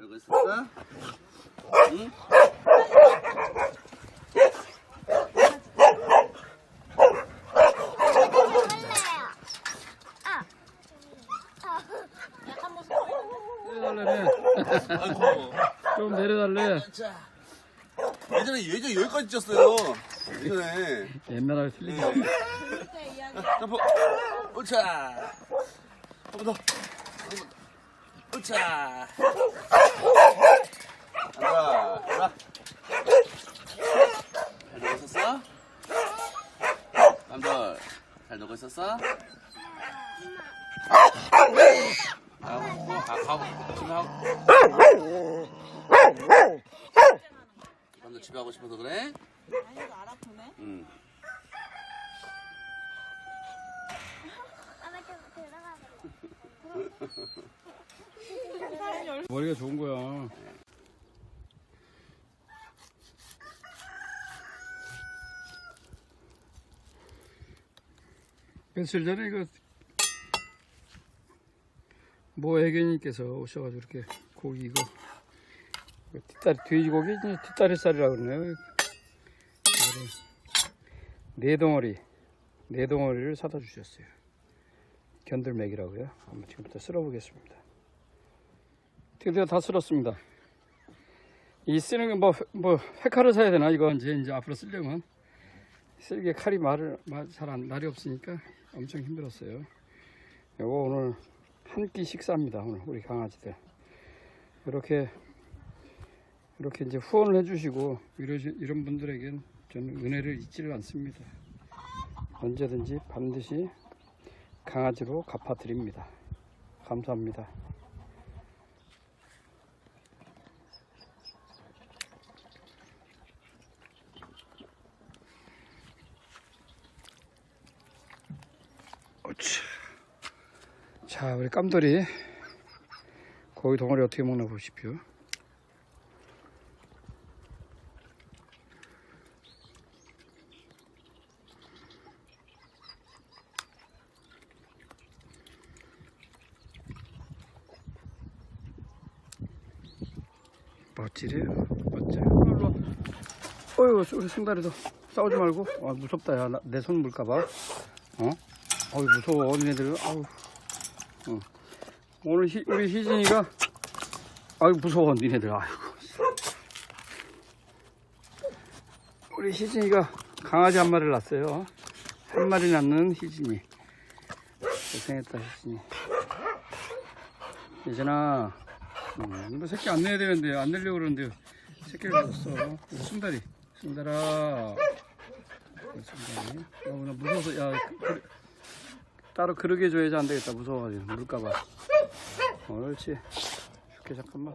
알고 있었어? 응? 내려달래. 아이고. 좀 내려달래. 자. 예전에 예전에 여기까지 쪘어요. 예전에. 옛날하고 틀리지. 점프. 우차. 한번 더. 우차. 앉아. 앉아. 잘 놀고 있었어? 남들 잘 놀고 있었어? 아, 뭐, 아, 가고, 집에 하고. 남들 집에 하고 싶어서 그래? 아니도 알아보네. 응. 머리가 좋은 거야. 며칠 전에 이거 모 애견님께서 오셔가지고 이렇게 고기 이거 이거 뒷다리 돼지고기 이제 뒷다리살이라 그러네요. 네 덩어리 네 덩어리를 사다 주셨어요. 견들맥이라고요. 한번 지금부터 쓸어 보겠습니다. 드디어 다 쓸었습니다. 이 쓰는 게 뭐, 뭐, 회칼을 사야 되나? 이거 이제, 이제 앞으로 쓰려면. 쓸게 칼이 말을, 말, 잘 안, 날이 없으니까 엄청 힘들었어요. 요거 오늘 한 끼 식사입니다. 오늘 우리 강아지들. 이렇게, 이렇게 이제 후원을 해주시고, 이런 분들에겐 저는 은혜를 잊지를 않습니다. 언제든지 반드시 강아지로 갚아드립니다. 감사합니다. 어치. 자, 우리 깜돌이 고기 덩어리 어떻게 먹나 보십시오. 멋지래요. 멋져. 일로 와. 어휴, 우리 승달이도 싸우지 말고. 아, 무섭다, 야. 내손 물까봐. 어? 어이 무서워 어린애들. 아우. 어. 오늘 희, 우리 희진이가 아유 무서워 니네들. 아이고 우리 희진이가 강아지 한 마리를 낳았어요. 한 마리 낳는 희진이. 고생했다 희진이. 예전아 음, 너 새끼 안 내야 되는데 안 내려고 그러는데 새끼를 낳았어. 순다리 순달아 순다리. 어, 나 무서워서 야 그, 따로 그러게 줘야지 안 되겠다. 무서워가지고 물까봐. 어, 옳지. 죽게 잠깐만.